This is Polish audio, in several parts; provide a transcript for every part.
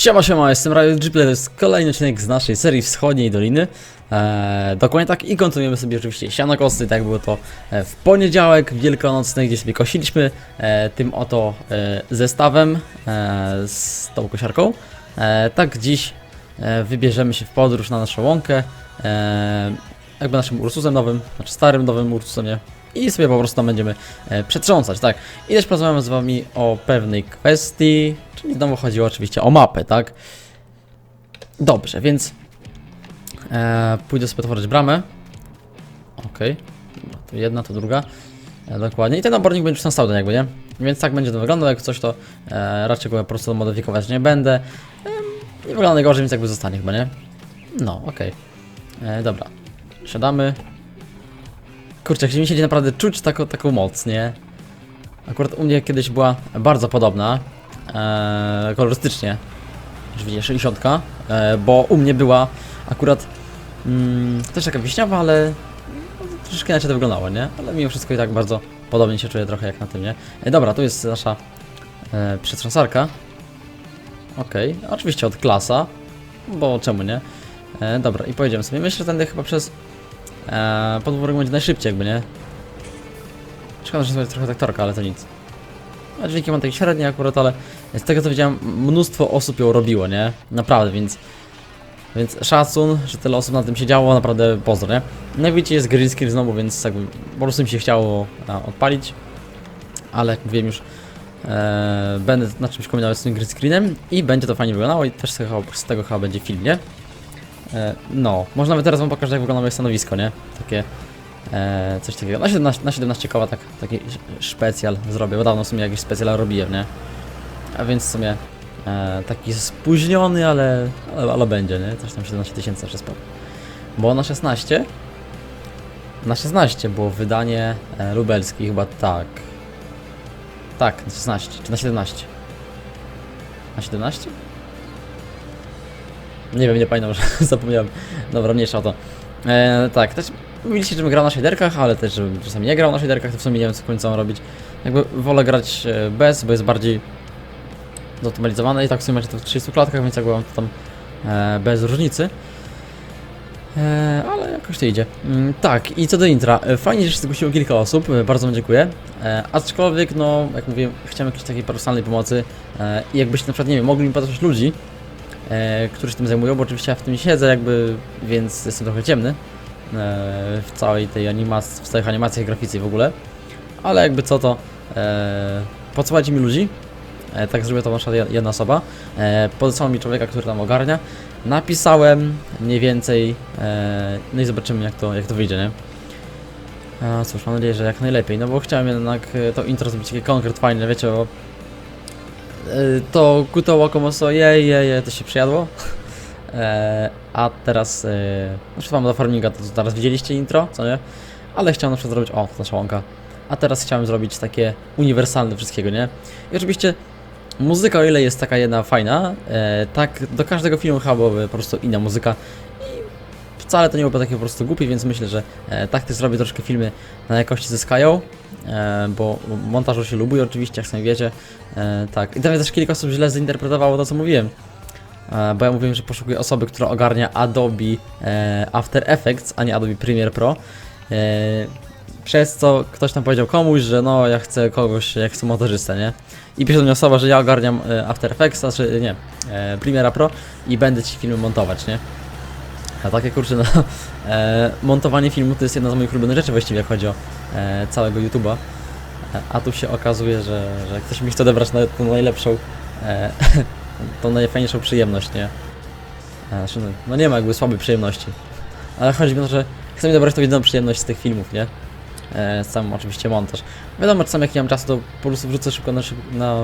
Siema, siema, jestem Radio Gplay, to jest kolejny odcinek z naszej serii Wschodniej Doliny. Eee, dokładnie tak i kontynuujemy sobie oczywiście sianokosy, tak było to e, w poniedziałek wielkanocny, gdzie sobie kosiliśmy e, tym oto e, zestawem e, z tą kosiarką. E, tak dziś e, wybierzemy się w podróż na naszą łąkę, e, jakby naszym Ursusem nowym, znaczy starym nowym Ursusem, nie? I sobie po prostu tam będziemy e, przetrząsać, tak. I też porozmawiam z wami o pewnej kwestii, czyli znowu chodziło oczywiście o mapę, tak. Dobrze, więc e, pójdę sobie otworzyć bramę. Okej, Dobra, tu jedna, to druga. E, dokładnie. I ten nabornik będzie już tam stał do jakby, nie? Więc tak będzie to wyglądał, jak coś to e, raczej go po prostu modyfikować nie będę. Nie wygląda najgorzej, więc jakby zostanie chyba, nie? No, okej. E, Dobra, siadamy. Kurczę, mi się naprawdę czuć taką, taką moc, nie? Akurat u mnie kiedyś była bardzo podobna, e, kolorystycznie, oczywiście 60, e, bo u mnie była akurat mm, też taka wiśniowa, ale no, troszeczkę inaczej to wyglądało, nie? Ale mimo wszystko i tak bardzo podobnie się czuję trochę jak na tym, nie? E, dobra, tu jest nasza e, przetrząsarka. Okej, oczywiście od klasa, bo czemu nie? E, dobra, i pojedziemy sobie. Myślę, że tędy chyba przez e, podwórek będzie najszybciej jakby, nie? Szkoda, że jest trochę taktorka, ale to nic. A dźwięki mam takie średnie akurat, ale z tego co widziałem, mnóstwo osób ją robiło, nie? Naprawdę, więc... Więc szacun, że tyle osób na tym siedziało, naprawdę pozdro, nie? No i widzicie, jest green screen znowu, więc jakby po prostu mi się chciało a, odpalić. Ale jak mówiłem już, e, będę na czymś kombinował z tym green screenem i będzie to fajnie wyglądało i też z tego, z tego chyba będzie film, nie? E, no, może nawet teraz wam pokażę jak wygląda moje stanowisko, nie? Takie e, coś takiego. Na 17, na 17 koła tak, taki specjal zrobię, bo dawno w sumie jakiś specjal robiłem, nie? A więc w sumie e, taki spóźniony, ale, ale, ale będzie, nie? Coś tam 17 tysięcy jeszcze spoko. Bo na 16 na 16 było wydanie e, lubelskie, chyba tak. Tak, na 16, czy na 17? Na 17? Nie wiem, nie pamiętam, że zapomniałem. Dobra, mniejsza o to. E, tak, też mówiliście, żebym grał na shaderkach, ale też żebym czasami nie grał na shaderkach, to w sumie nie wiem co końca mam robić. Jakby wolę grać e, bez, bo jest bardziej zoptymalizowane i tak w sumie to w 30 klatkach, więc jakby mam to tam e, bez różnicy. E, ale jakoś to idzie. Mm, tak, i co do intra. E, fajnie, że się zgłosiło kilka osób, e, bardzo wam dziękuję. E, aczkolwiek, no, jak mówiłem, chciałem jakiejś takiej personalnej pomocy e, i jakbyście na przykład, nie wiem, mogli mi podać ludzi, e, którzy się tym zajmują, bo oczywiście ja w tym siedzę jakby, więc jestem trochę ciemny e, w całej tej animacji, w całych animacjach, grafice i w ogóle. Ale jakby co to, e, podsyłajcie mi ludzi, e, tak zrobiła to wasza jedna osoba, e, podesłał mi człowieka, który tam ogarnia, napisałem mniej więcej, e, no i zobaczymy jak to, jak to wyjdzie, nie? A cóż, mam nadzieję, że jak najlepiej, no bo chciałem jednak e, to intro zrobić takie konkret fajne, wiecie, bo to Kuto Wakomoso, jej, jej, jej, to się przyjadło. E, a teraz, e, no wam do farminga, to, widzieliście intro, co nie? Ale chciałem na przykład zrobić, o, nasza łąka. A teraz chciałem zrobić takie uniwersalne wszystkiego, nie? I oczywiście muzyka, o ile jest taka jedna fajna, e, tak do każdego filmu chyba byłaby po prostu inna muzyka. Wcale to nie byłoby takie po prostu głupie, więc myślę, że e, tak też zrobię troszkę filmy na jakości zyskają. E, bo montażu się lubuje oczywiście, jak sami wiecie. E, tak. I tam też kilka osób źle zinterpretowało to, co mówiłem. E, bo ja mówiłem, że poszukuję osoby, która ogarnia Adobe e, After Effects, a nie Adobe Premiere Pro. E, przez co ktoś tam powiedział komuś, że no ja chcę kogoś, ja chcę montażystę, nie? I pisze do mnie osoba, że ja ogarniam e, After Effects, znaczy nie, e, Pro i będę ci filmy montować, nie? A takie kurczę, no, e, montowanie filmu to jest jedna z moich ulubionych rzeczy właściwie, jak chodzi o e, całego YouTube'a. A tu się okazuje, że, że ktoś mi chce odebrać na, tą najlepszą, e, tą najfajniejszą przyjemność, nie? Znaczy, no, no nie ma jakby słabej przyjemności. Ale chodzi mi o to, że chcę mi dobrać tą jedyną przyjemność z tych filmów, nie? E, sam oczywiście montaż. Wiadomo, czasami jak nie mam czasu, to po prostu wrzucę szybko na szybko, na,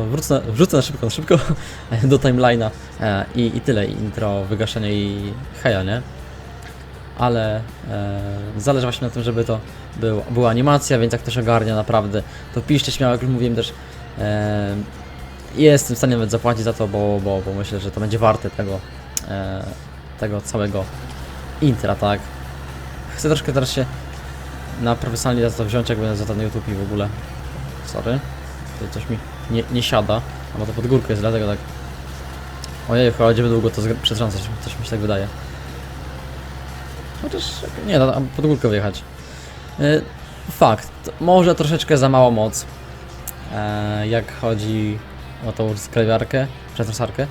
wrzucę na szybko, na szybko do timeline'a e, i, i tyle, intro, wygaszenie i heja, nie? Ale e, zależy właśnie na tym, żeby to był, była animacja, więc jak ktoś ogarnia naprawdę, to piszcie śmiało, jak już mówiłem też, e, jestem w stanie nawet zapłacić za to, bo, bo, bo myślę, że to będzie warte tego, e, tego całego intra, tak? Chcę troszkę teraz się na profesjonalnie za to wziąć, jak będę za to YouTube i w ogóle. Sorry. Tutaj coś mi nie, nie siada. A bo to pod górkę jest, dlatego tak. Ojej, chyba będziemy długo to przetrącać, coś mi się tak wydaje. Chociaż, nie, da pod górkę wyjechać. Y, Fakt, może troszeczkę za mała moc, e, jak chodzi o tą zgrabiarkę, przetrąsarkę.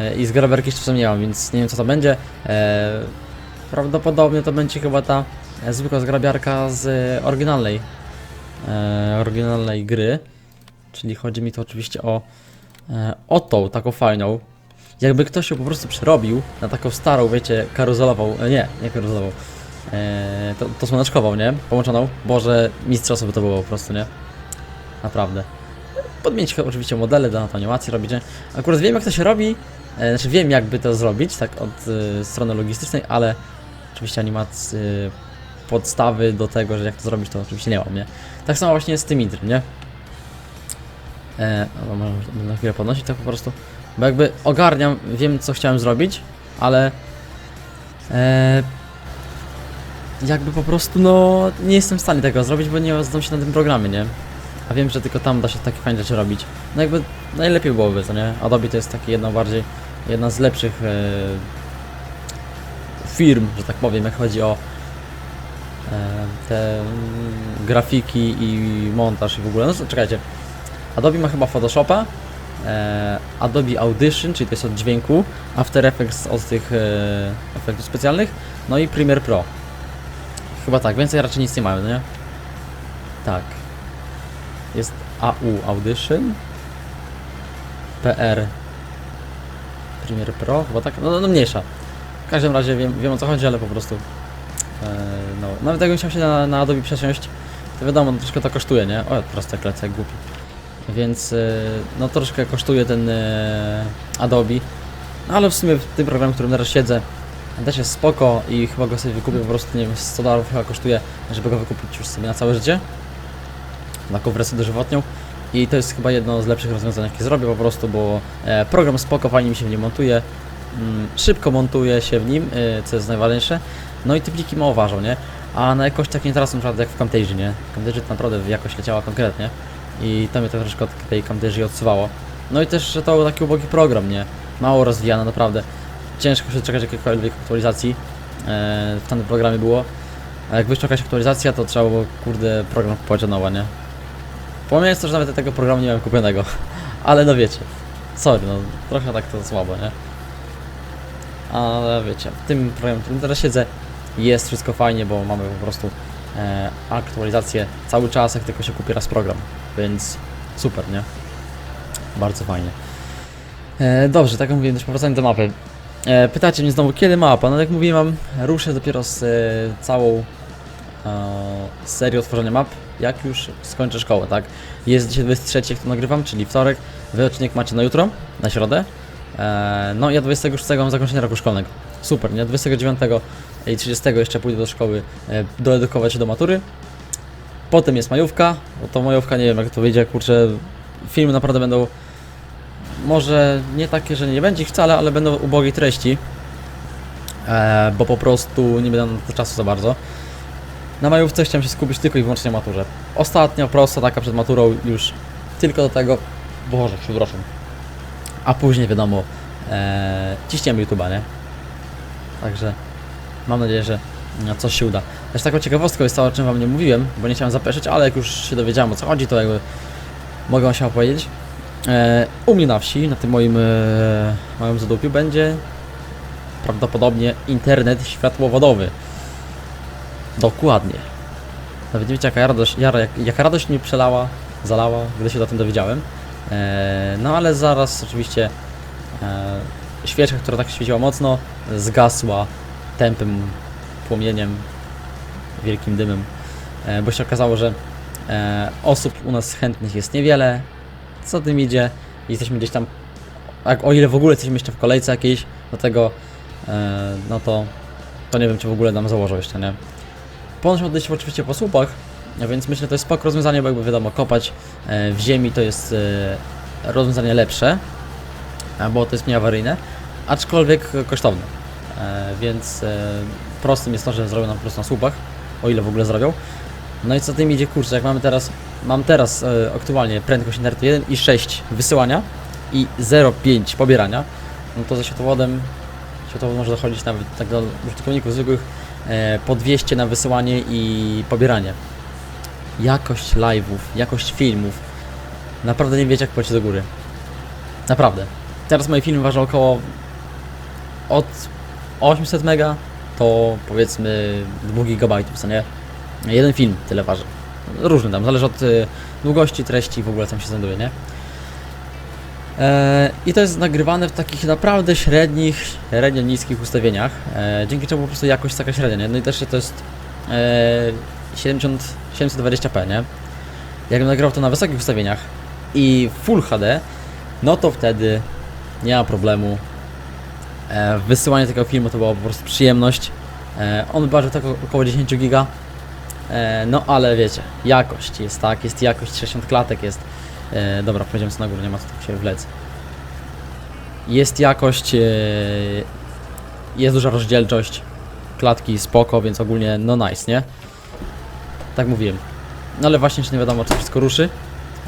E, I zgrabiarki jeszcze czasem nie mam, więc nie wiem co to będzie. E, Prawdopodobnie to będzie chyba ta zwykła zgrabiarka z oryginalnej, oryginalnej gry. Czyli chodzi mi to oczywiście o, o tą, taką fajną. Jakby ktoś ją po prostu przerobił na taką starą, wiecie, karuzelową, e, nie, nie karuzelową, e, to, to słoneczkową, nie? Połączoną. Boże, mistrzostwo by to było po prostu, nie? Naprawdę. Podmienić oczywiście modele, do animacji robić, nie? Akurat wiem jak to się robi, e, znaczy wiem jakby to zrobić, tak od e, strony logistycznej, ale oczywiście animacji, podstawy do tego, że jak to zrobić, to oczywiście nie mam, nie? Tak samo właśnie z tym intrym, nie? E, no, może na chwilę podnosić, tak po prostu, bo jakby ogarniam, wiem co chciałem zrobić, ale e, jakby po prostu, no, nie jestem w stanie tego zrobić, bo nie znam się na tym programie, nie? A wiem, że tylko tam da się takie fajne rzeczy robić. No jakby najlepiej byłoby, to nie? Adobe to jest taki jedna bardziej, jedna z lepszych e, firm, że tak powiem, jak chodzi o e, te grafiki i montaż i w ogóle. No czekajcie. Adobe ma chyba Photoshopa, e, Adobe Audition, czyli to jest od dźwięku, After Effects od tych e, efektów specjalnych, no i Premiere Pro. Chyba tak, więcej raczej nic nie mają, nie? Tak. Jest AU Audition, PR Premiere Pro, chyba tak, no, no mniejsza. W każdym razie wiem, wiem o co chodzi, ale po prostu e, no, nawet jakbym chciał się na, na Adobe przesiąść, to wiadomo, no, troszkę to kosztuje, nie? O, teraz tak lecę jak głupi. Więc e, no troszkę kosztuje ten e, Adobe, no, ale w sumie w tym programie, w którym teraz siedzę, też jest spoko i chyba go sobie wykupię po prostu, nie wiem, 100 dolarów chyba kosztuje, żeby go wykupić już sobie na całe życie. Taką wersję dożywotnią. I to jest chyba jedno z lepszych rozwiązań, jakie zrobię po prostu, bo e, program spoko, fajnie mi się w nim montuje, mm, szybko montuje się w nim, co jest najważniejsze, no i te pliki mało nie? A na jakość tak nie teraz naprawdę jak w Camtasia, nie? Camtasia to naprawdę jakość leciała konkretnie i to mnie to troszkę od tej Camtasia odsuwało. No i też, że to był taki ubogi program, nie? Mało rozwijany, naprawdę. Ciężko się czekać jakiejkolwiek aktualizacji e, w tamtym programie było. A jak wyszła jakaś aktualizacja, to trzeba było, kurde, program kupować od nowa, nie? Pomijając to, że nawet tego programu nie miałem kupionego. Ale no wiecie. Sorry, no trochę tak to słabo, nie? Ale wiecie, w tym programie, w którym teraz siedzę, jest wszystko fajnie, bo mamy po prostu e, aktualizację cały czas, jak tylko się kupi raz program. Więc super, nie? Bardzo fajnie. E, dobrze, tak jak mówiłem, też powracając do mapy. E, pytacie mnie znowu, kiedy mapa? No jak mówiłem, ruszę dopiero z całą serią tworzenia map, jak już skończę szkołę, tak? Jest dzisiaj 23, jak to nagrywam, czyli wtorek. Wy odcinek macie na jutro, na środę. No ja 26 mam zakończenie roku szkolnego. Super, nie? 29 i 30 jeszcze pójdę do szkoły e, doedukować się do matury. Potem jest majówka, bo to majówka nie wiem jak to wyjdzie, kurczę, filmy naprawdę będą może nie takie, że nie będzie ich wcale, ale będą ubogiej treści, e, bo po prostu nie będę na to czasu za bardzo. Na majówce chciałem się skupić tylko i wyłącznie na maturze. Ostatnio prosta taka przed maturą już tylko do tego, Boże, przepraszam. A później wiadomo, e, ciśniemy YouTube'a, nie? Także mam nadzieję, że coś się uda. Też taką ciekawostką jest to, o czym wam nie mówiłem, bo nie chciałem zapeszyć, ale jak już się dowiedziałem o co chodzi, to jakby mogę się opowiedzieć. E, u mnie na wsi, na tym moim e, małym zadupiu będzie prawdopodobnie internet światłowodowy. Dokładnie. Nawet nie wiecie jaka radość, jaka radość mi przelała, zalała, gdy się o tym dowiedziałem. E, no ale zaraz oczywiście świeczka, która tak świeciła mocno, zgasła tępym płomieniem, wielkim dymem, e, bo się okazało, że e, osób u nas chętnych jest niewiele, co tym idzie, jesteśmy gdzieś tam, o ile w ogóle jesteśmy jeszcze w kolejce jakiejś, do tego, e, no to, to nie wiem, czy w ogóle nam założą jeszcze, nie? Ponoć odejść oczywiście po słupach, więc myślę, że to jest spoko rozwiązanie, bo jakby wiadomo, kopać w ziemi to jest rozwiązanie lepsze, bo to jest mniej awaryjne, aczkolwiek kosztowne. E, więc e, prostym jest to, że zrobią nam po prostu na słupach, o ile w ogóle zrobią. No i co tym idzie, kurczę, jak mamy teraz, mam teraz e, aktualnie prędkość internetu 1,6 wysyłania i 0,5 pobierania, no to ze światłowodem, światłowód może dochodzić nawet tak do użytkowników zwykłych po 200 na wysyłanie i pobieranie. Jakość live'ów, jakość filmów, naprawdę nie wiecie jak poleci do góry. Naprawdę. Teraz moje filmy ważą około od 800 mega to powiedzmy 2 GB, co nie? Jeden film tyle waży. Różny tam, zależy od y, długości, treści w ogóle co się znajduje, nie? E, I to jest nagrywane w takich naprawdę średnich, średnio niskich ustawieniach, e, dzięki czemu po prostu jakość taka średnia, nie? No i też to jest e, 70, 720p, nie? Jakbym nagrał to na wysokich ustawieniach i Full HD, no to wtedy nie ma problemu. E, wysyłanie tego filmu to była po prostu przyjemność. E, on ważył tak około 10 giga. E, no ale wiecie, jakość jest tak, jest jakość 60 klatek, jest. Dobra, powiedziałem co na górę, nie ma co tak się wlec. Jest jakość, jest duża rozdzielczość, klatki spoko, więc ogólnie no nice, nie? Tak mówiłem. No ale właśnie jeszcze nie wiadomo, czy wszystko ruszy.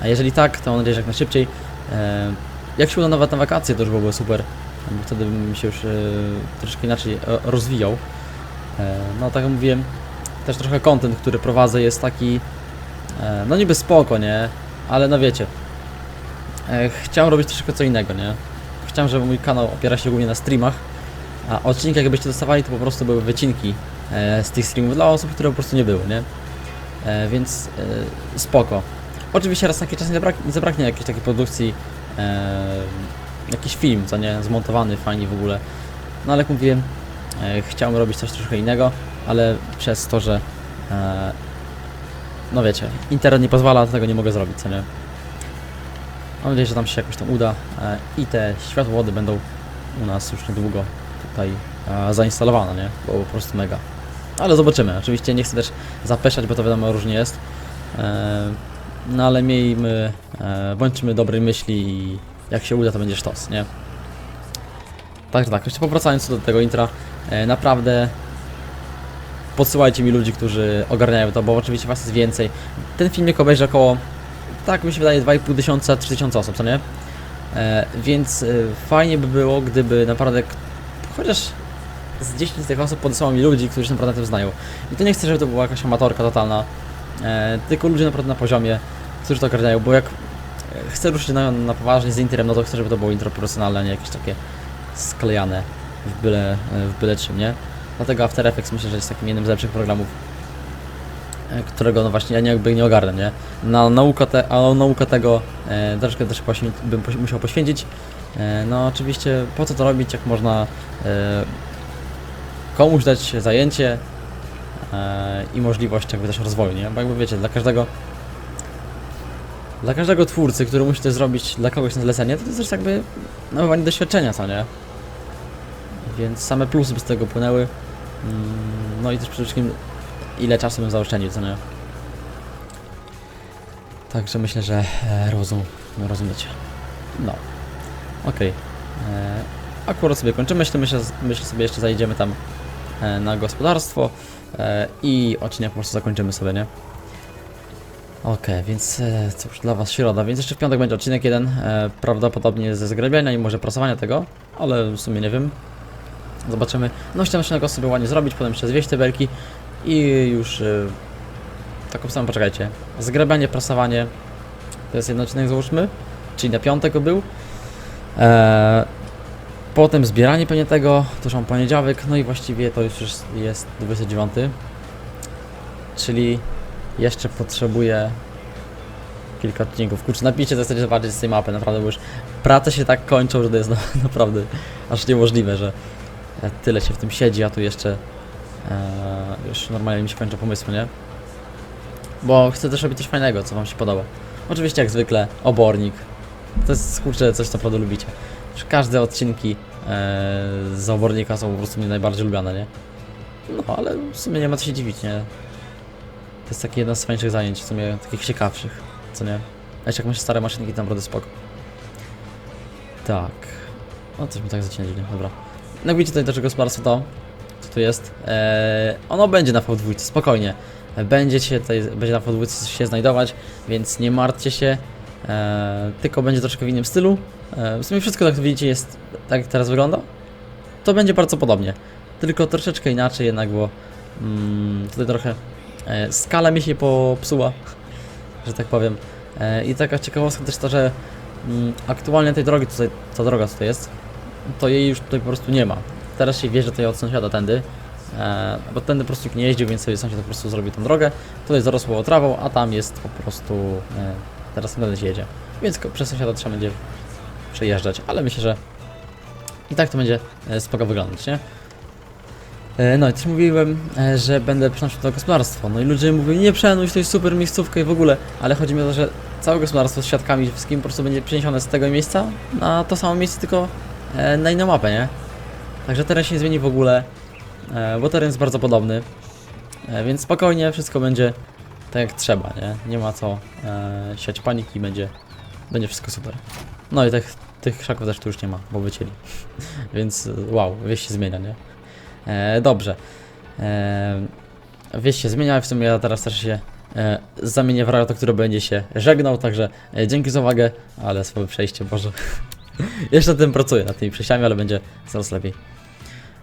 A jeżeli tak, to mam nadzieję, że jak najszybciej. Jak się uda nawet na wakacje, to już byłoby super. Bo wtedy bym się już e, troszkę inaczej rozwijał. E, no tak jak mówiłem, też trochę content, który prowadzę jest taki, e, no niby spoko, nie? Ale no wiecie, chciałem robić troszkę co innego, nie? Chciałem, żeby mój kanał opiera się głównie na streamach, a odcinki jakbyście dostawali, to po prostu były wycinki z tych streamów dla osób, które po prostu nie były, nie? Więc spoko. Oczywiście raz na jakiś czas nie, zabrak nie zabraknie jakiejś takiej produkcji, jakiś film, co nie, zmontowany fajnie w ogóle. No ale jak mówiłem, e, chciałem robić coś troszkę innego, ale przez to, że e, no wiecie, internet nie pozwala, to tego nie mogę zrobić, co nie. Mam nadzieję, że tam się jakoś tam uda e, i te światłowody będą u nas już niedługo tutaj e, zainstalowane, nie? Bo po prostu mega. Ale zobaczymy. Oczywiście nie chcę też zapeszać, bo to wiadomo różnie jest. E, no ale miejmy, e, bądźmy dobrej myśli i jak się uda, to będzie sztos, nie? Także tak, jeszcze powracając do tego intra, e, naprawdę podsyłajcie mi ludzi, którzy ogarniają to, bo oczywiście was jest więcej. Ten filmik obejrzy około, tak mi się wydaje, 2,5 tysiąca, 3 tysiące osób, co nie? E, więc e, fajnie by było, gdyby naprawdę chociaż z 10 z tych osób podesłało mi ludzi, którzy się naprawdę tym znają. I to nie chcę, żeby to była jakaś amatorka totalna, tylko ludzie naprawdę na poziomie, którzy to ogarniają, bo jak e, chcę ruszyć na, na poważnie z interem, no to chcę, żeby to było intro profesjonalne, a nie jakieś takie sklejane w byle, w byle czym, nie? Dlatego After Effects myślę, że jest takim jednym z lepszych programów, e, którego no właśnie ja nie, jakby nie ogarnę, nie? Na naukę, te, a naukę tego e, troszkę też poświę, bym poś, musiał poświęcić. E, no oczywiście po co to robić, jak można e, komuś dać zajęcie e, i możliwość jakby też rozwoju, nie? Bo jakby wiecie, dla każdego dla każdego twórcy, który musi to zrobić dla kogoś na zlecenie, to jest też jakby nabywanie doświadczenia, co nie? Więc same plusy by z tego płynęły. Mm, No i też przede wszystkim ile czasu bym zaoszczędził, co nie? Także myślę, że e, rozum, rozumiecie. No. Okej. E, Akurat sobie kończymy, myślę, myślę, myślę sobie jeszcze zajdziemy tam e, na gospodarstwo i odcinek po prostu zakończymy sobie, nie? Okej, więc e, cóż, dla Was środa, więc jeszcze w piątek będzie odcinek jeden, e, prawdopodobnie ze zgrabiania i może prasowania tego, ale w sumie nie wiem. Zobaczymy. No chciałem jeszcze tego sobie ładnie zrobić, potem jeszcze zwieść te belki i już yy, tak obstawiam, poczekajcie. Zgrabianie, prasowanie to jest jeden odcinek załóżmy, czyli na piątek był. Eee, potem zbieranie pewnie tego, to mam poniedziałek, no i właściwie to już jest 29. Czyli jeszcze potrzebuję kilka odcinków. Kurczę, napiszcie, co chcecie zobaczyć z tej mapy, naprawdę, bo już prace się tak kończą, że to jest na, naprawdę aż niemożliwe, że e, tyle się w tym siedzi, a tu jeszcze e, już normalnie mi się kończą pomysły, nie? Bo chcę też robić coś fajnego, co wam się podoba. Oczywiście jak zwykle, obornik. To jest, kurczę, coś, co naprawdę lubicie. Każde odcinki e, z obornika są po prostu mnie najbardziej lubiane, nie? No, ale w sumie nie ma co się dziwić, nie? To jest takie jedno z fajniejszych zajęć, w sumie takich ciekawszych, co nie? A jak masz stare maszynki, to naprawdę spoko. Tak. O, coś mi tak zaczyna dziwnie, dobra. No jak widzicie tutaj też gospodarstwo to, co tu jest, eee, ono będzie na V2, spokojnie. Będzie się tutaj, będzie na V2 się znajdować, więc nie martwcie się. Eee, tylko będzie troszkę w innym stylu, E, w sumie wszystko, jak widzicie, jest tak jak teraz wygląda. To będzie bardzo podobnie. Tylko troszeczkę inaczej jednak, bo mm, tutaj trochę skala mi się popsuła, że tak powiem. E, I taka ciekawostka też to, że mm, aktualnie tej drogi tutaj, ta droga tutaj jest, to jej już tutaj po prostu nie ma. Teraz się wjeżdża tutaj od sąsiada tędy, e, bo tędy po prostu nie jeździł, więc sobie sąsiad po prostu zrobił tą drogę. Tutaj zarosło trawą, a tam jest po prostu, e, teraz tędy się jedzie. Więc przez sąsiada trzeba będzie przejeżdżać, ale myślę, że i tak to będzie e, spoko wyglądać, nie? E, No i też mówiłem, e, że będę przenosił to gospodarstwo. No i ludzie mówią, nie przenuś, to jest super miejscówka i w ogóle. Ale chodzi mi o to, że całe gospodarstwo z siatkami, wszystkim po prostu będzie przeniesione z tego miejsca na to samo miejsce, tylko e, na inną mapę, nie? Także teren się nie zmieni w ogóle, bo teren jest bardzo podobny. Więc spokojnie wszystko będzie tak jak trzeba, nie? Nie ma co siać paniki, będzie, będzie wszystko super. No i tych, krzaków też tu już nie ma, bo wycięli. Więc wow, wieś się zmienia, nie? E, dobrze. E, wieś się zmienia, w sumie ja teraz też się e, zamienię w rajo, który będzie się żegnał, także e, dzięki za uwagę, ale słabe przejście, Boże. Jeszcze nad tym pracuję, nad tymi przejściami, ale będzie coraz lepiej.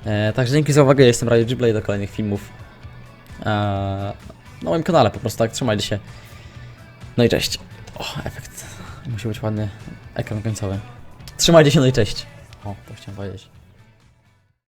E, także dzięki za uwagę, jestem Radio Gplay do kolejnych filmów e, na moim kanale, po prostu tak, trzymajcie się. No i cześć. O, efekt. Musi być ładny ekran końcowy. Trzymajcie się, no i cześć. O, to chciałem powiedzieć.